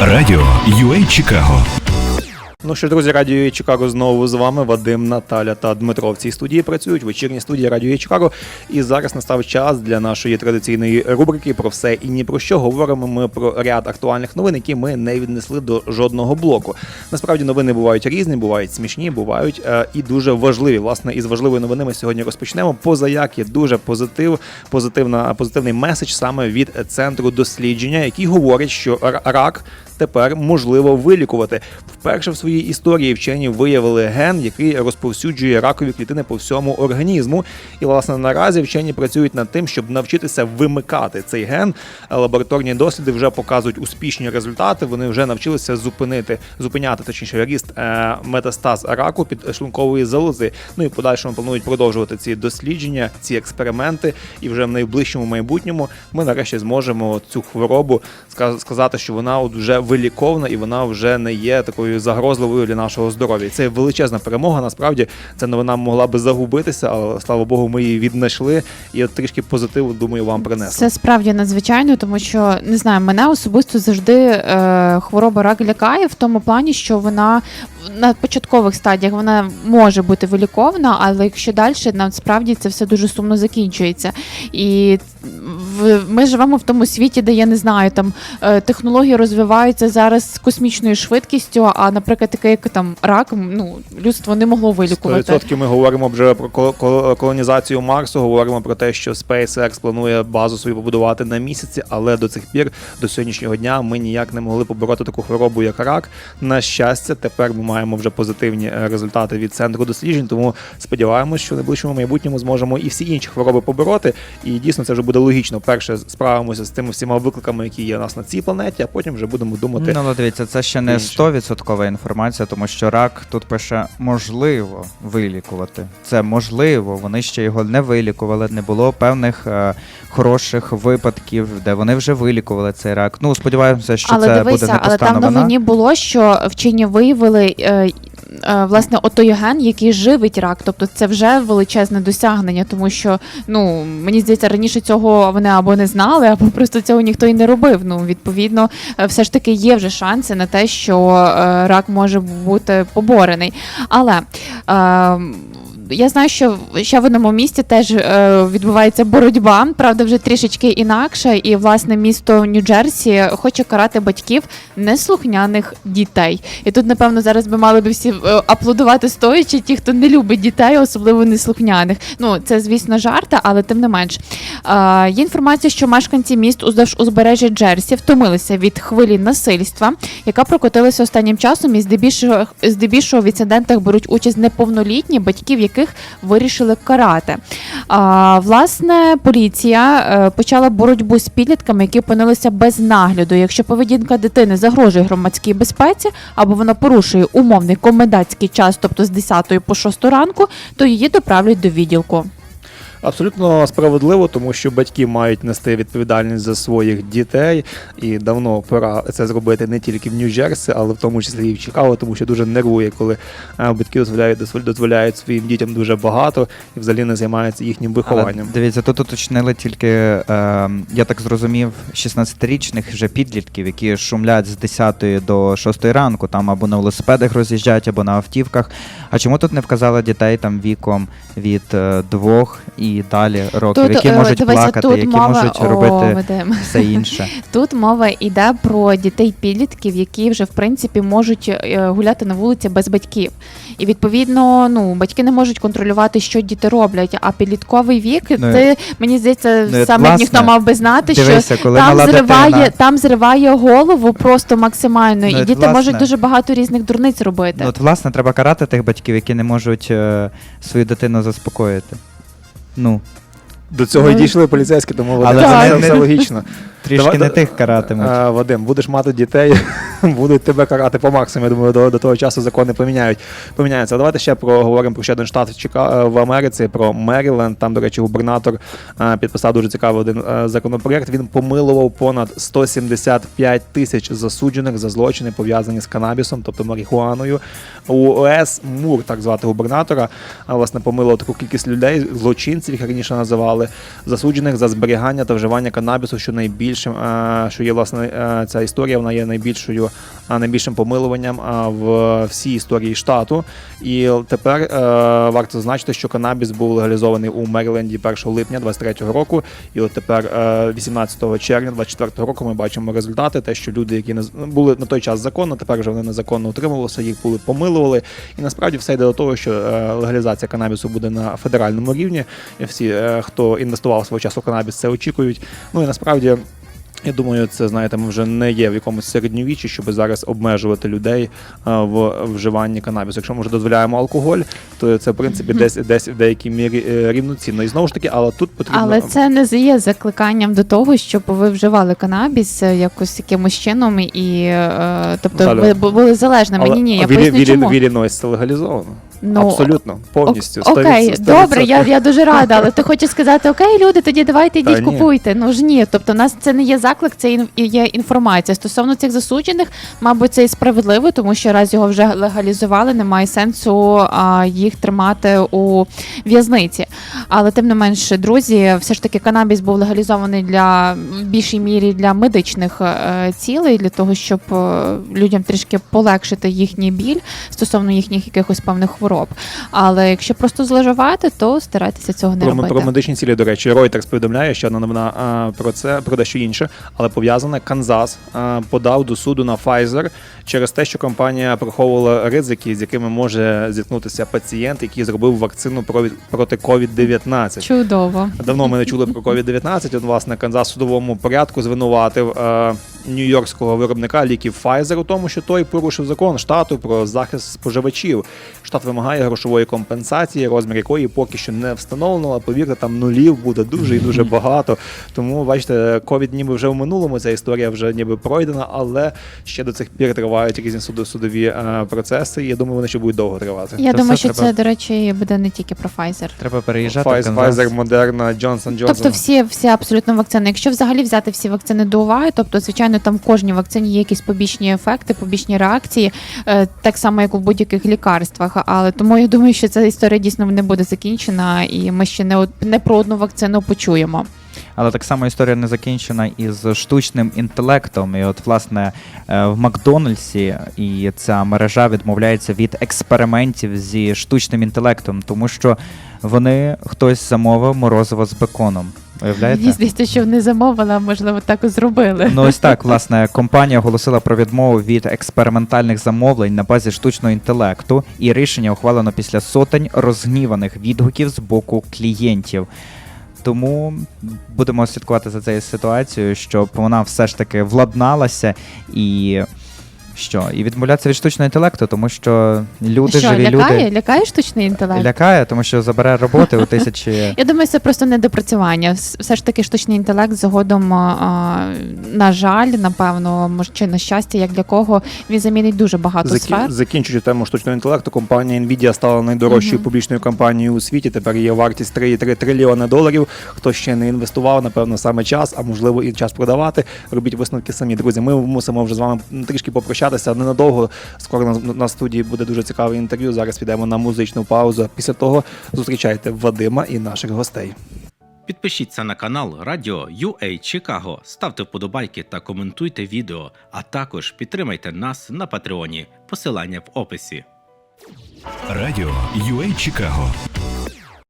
Радіо UA Чикаго. Ну що, друзі, радіо Чикаго знову з вами. Вадим, Наталя та Дмитро в цій студії працюють. Вечірні студії радіо Чикаго. І зараз настав час для нашої традиційної рубрики про все і ні про що. Говоримо ми про ряд актуальних новин, які ми не віднесли до жодного блоку. Насправді новини бувають різні, бувають смішні, бувають е, і дуже важливі. Власне, із важливої новини ми сьогодні розпочнемо. Позаяк є дуже позитив, позитивна позитивний меседж саме від центру дослідження, який говорить, що рак тепер можливо вилікувати. Вперше в своїй історії вчені виявили ген, який розповсюджує ракові клітини по всьому організму. І власне наразі вчені працюють над тим, щоб навчитися вимикати цей ген. Лабораторні досліди вже показують успішні результати. Вони вже навчилися зупинити, зупиняти точніше ріст е, метастаз раку під шлункової залози. Ну і подальшому планують продовжувати ці дослідження, ці експерименти. І вже в найближчому майбутньому ми нарешті зможемо цю хворобу сказати, що вона от вже виліковна і вона вже не є такою загрозливою для нашого здоров'я. Це величезна перемога. Насправді ця новина могла би загубитися, але слава Богу, ми її віднайшли. І от трішки позитиву, думаю, вам принесли. Це справді надзвичайно, тому що не знаю, мене особисто завжди е, хвороба рак лякає в тому плані, що вона на початкових стадіях вона може бути вилікована, але якщо далі насправді це все дуже сумно закінчується. І в, ми живемо в тому світі, де я не знаю, там е, технології розвиваються зараз з космічною швидкістю. А, наприклад, таке як там рак, ну людство не могло вилікувати. 100% ми говоримо вже про кол- кол- колонізацію Марсу, говоримо про те, що SpaceX планує базу свою побудувати на місяці, але до цих пір, до сьогоднішнього дня, ми ніяк не могли побороти таку хворобу, як рак. На щастя, тепер ми маємо вже позитивні е, результати від центру досліджень. Тому сподіваємось, що в найближчому майбутньому зможемо і всі інші хвороби побороти. І дійсно це вже буде логічно. Перше справимося з тими всіма викликами, які є у нас на цій планеті, а потім вже будемо думати. Ну, але дивіться, це ще не інше. 100% інформація, тому що рак тут пише можливо вилікувати. Це можливо. Вони ще його не вилікували. Не було певних е, хороших випадків, де вони вже вилікували цей рак. Ну сподіваємося, що але це дивися, буде не але там новині було, що вчені виявили. Е, Власне, отой ген, який живить рак, тобто це вже величезне досягнення, тому що ну мені здається, раніше цього вони або не знали, або просто цього ніхто і не робив. Ну відповідно, е, все ж таки є вже шанси на те, що е, рак може бути поборений. Але е, я знаю, що ще в одному місті теж е, відбувається боротьба, правда, вже трішечки інакше. І власне місто Нью-Джерсі хоче карати батьків неслухняних дітей. І тут, напевно, зараз би мали би всі е, аплодувати стоячи, ті, хто не любить дітей, особливо неслухняних. Ну це звісно жарти, але тим не менш. Е, є інформація, що мешканці міст уздовж узбережжя Джерсі втомилися від хвилі насильства, яка прокотилася останнім часом, і здебільшого, здебільшого в інцидентах беруть участь неповнолітні, батьків яких вирішили карати. А, власне, поліція е, почала боротьбу з підлітками, які опинилися без нагляду. Якщо поведінка дитини загрожує громадській безпеці або вона порушує умовний комендантський час, тобто з 10 по 6 ранку, то її доправлять до відділку. Абсолютно справедливо, тому що батьки мають нести відповідальність за своїх дітей, і давно пора це зробити не тільки в Нью-Джерсі, але в тому числі і в Чикаго, тому що дуже нервує, коли е, батьки дозволяють дозволяють своїм дітям дуже багато і взагалі не займаються їхнім вихованням. Але, дивіться, тут уточнили тільки, е, я так зрозумів, 16-річних вже підлітків, які шумлять з 10 до 6 ранку, там або на велосипедах роз'їжджають, або на автівках. А чому тут не вказали дітей там віком від е, двох і далі років, які е, можуть дивися, плакати, тут які мова- можуть О, робити Вадим. все інше? Тут мова йде про дітей-підлітків, які вже в принципі можуть е, гуляти на вулиці без батьків. І відповідно, ну батьки не можуть контролювати, що діти роблять. А підлітковий вік, Ну, це мені здається, ну, саме власне, ніхто мав би знати, Дивися, що там зриває, дитина, там зриває голову просто максимально, Ну, і діти власне. можуть дуже багато різних дурниць робити. ну, от власне треба карати тих батьків, які не можуть е, свою дитину заспокоїти. Ну, До цього й Ну, дійшли поліцейські, тому Але вони це не- все логічно. трішки Давай- не тих каратимуть. А, Вадим, будеш мати дітей, будуть тебе карати по максимуму. Я думаю, до, до того часу закони поміняють. Поміняються. Давайте ще проговоримо про ще один штат в Чика... в Америці, про Меріленд. Там, до речі, губернатор е, підписав дуже цікавий один е, законопроект. Він помилував понад 175 тисяч засуджених за злочини, пов'язані з канабісом, тобто марихуаною. УС Мур, так звати губернатора, власне помилував таку кількість людей, злочинців, їх раніше називали, засуджених за зберігання та вживання канабісу, що найбільшим, е, що є власне е, ця історія, вона є найбільшою, найбільшим помилуванням в всій історії штату. І тепер е, варто зазначити, що канабіс був легалізований у Меріленді 1 липня 23 року. І от тепер, е, 18 червня 24-го року, ми бачимо результати. Те, що люди, які були на той час законно, тепер вже вони незаконно утримувалися, їх були помилували. І насправді все йде до того, що е, легалізація канабісу буде на федеральному рівні. Всі, е, хто інвестував свого часу в канабіс, це очікують. Ну і насправді. Я думаю, це знаєте, ми вже не є в якомусь середньовіччі, щоб зараз обмежувати людей в вживанні канабісу. Якщо ми вже дозволяємо алкоголь, то це в принципі десь десь в деякій мірі е, рівноцінно. І знову ж таки, але тут потрібно Але це не є закликанням до того, щоб ви вживали канабіс е, якось якимось чином і е, тобто Наталя, ви бу- були залежними. Ні, ні, я поясню чому. в це легалізовано. Ну, Абсолютно, повністю. Ок- Окей, 100%. добре, я, я дуже рада, але ти хочеш сказати, окей, люди, тоді давайте Та йдіть ні. купуйте. Ну ж ні. Тобто, у нас це не є заклик, це ін- є інформація. Стосовно цих засуджених, мабуть, це і справедливо, тому що раз його вже легалізували, немає сенсу а, їх тримати у в'язниці. Але тим не менше, друзі, все ж таки канабіс був легалізований для в більшій мірі для медичних е, цілей, для того, щоб е, людям трішки полегшити їхній біль стосовно їхніх якихось певних хвороб. Але якщо просто злежавати, то старайтеся цього не Про, робити. про медичні цілі, до речі, Reuters повідомляє, ще одна новина про це, про дещо інше, але пов'язане. Канзас подав до суду на Pfizer через те, що компанія приховувала ризики, з якими може зіткнутися пацієнт, який зробив вакцину про- проти COVID-19. Чудово. Давно ми не чули про COVID-19. От, власне, Канзас в судовому порядку звинуватив нью-йоркського виробника ліків Pfizer у тому, що той порушив закон штату про захист споживачів. Штат вимагає грошової компенсації, розмір якої поки що не встановлено. Але повірте, там нулів буде дуже і дуже багато. Тому бачите, ковід ніби вже в минулому. Ця історія вже ніби пройдена, але ще до цих пір тривають різні судові е, процеси. І я думаю, вони ще будуть довго тривати. Я Це думаю, що треба- це, до речі, буде не тільки про Pfizer. Треба переїжджати Pfizer. Pfizer, Moderna, Johnson Johnson. Тобто всі, всі абсолютно вакцини. Якщо взагалі взяти всі вакцини до уваги, тобто, звичайно, там в кожній вакцині є якісь побічні ефекти, побічні реакції, е, так само, як у будь-яких лікарствах. Але тому я думаю, що ця історія дійсно не буде закінчена, і ми ще не, не про одну вакцину почуємо. Але так само історія не закінчена із штучним інтелектом. І от, власне, е, в Макдональдсі і ця мережа відмовляється від експериментів зі штучним інтелектом, тому що вони хтось замовив морозиво з беконом. Мені Уявляєте? здається, що вони замовили, а можливо, так і зробили. Ну ось так, власне, компанія оголосила про відмову від експериментальних замовлень на базі штучного інтелекту, і рішення ухвалено після сотень розгніваних відгуків з боку клієнтів. Тому будемо слідкувати за цією ситуацією, щоб вона все ж таки владналася і що? І відмовлятися від штучного інтелекту, тому що люди що, живі лякає? люди Лякає штучний інтелект? лякає, тому що забере роботи у тисячі. Я думаю, це просто недопрацювання. Все ж таки, штучний інтелект згодом, на жаль, напевно, може чи на щастя, як для кого він замінить дуже багато Закі... сфер. Закінчуючи тему штучного інтелекту, компанія Nvidia стала найдорожчою Мгм. публічною компанією у світі. Тепер є вартість 3,3 трильйони доларів. Хто ще не інвестував, напевно, саме час, а можливо і час продавати. Робіть висновки самі. Друзі, ми мусимо вже з вами трішки попрощатися ненадовго. Скоро на, на студії буде дуже цікаве інтерв'ю. Зараз підемо на музичну паузу. Після того зустрічайте Вадима і наших гостей. Підпишіться на канал Радіо UA Чикаго, ставте вподобайки та коментуйте відео, а також підтримайте нас на Патреоні. Посилання в описі. Радіо UA Чикаго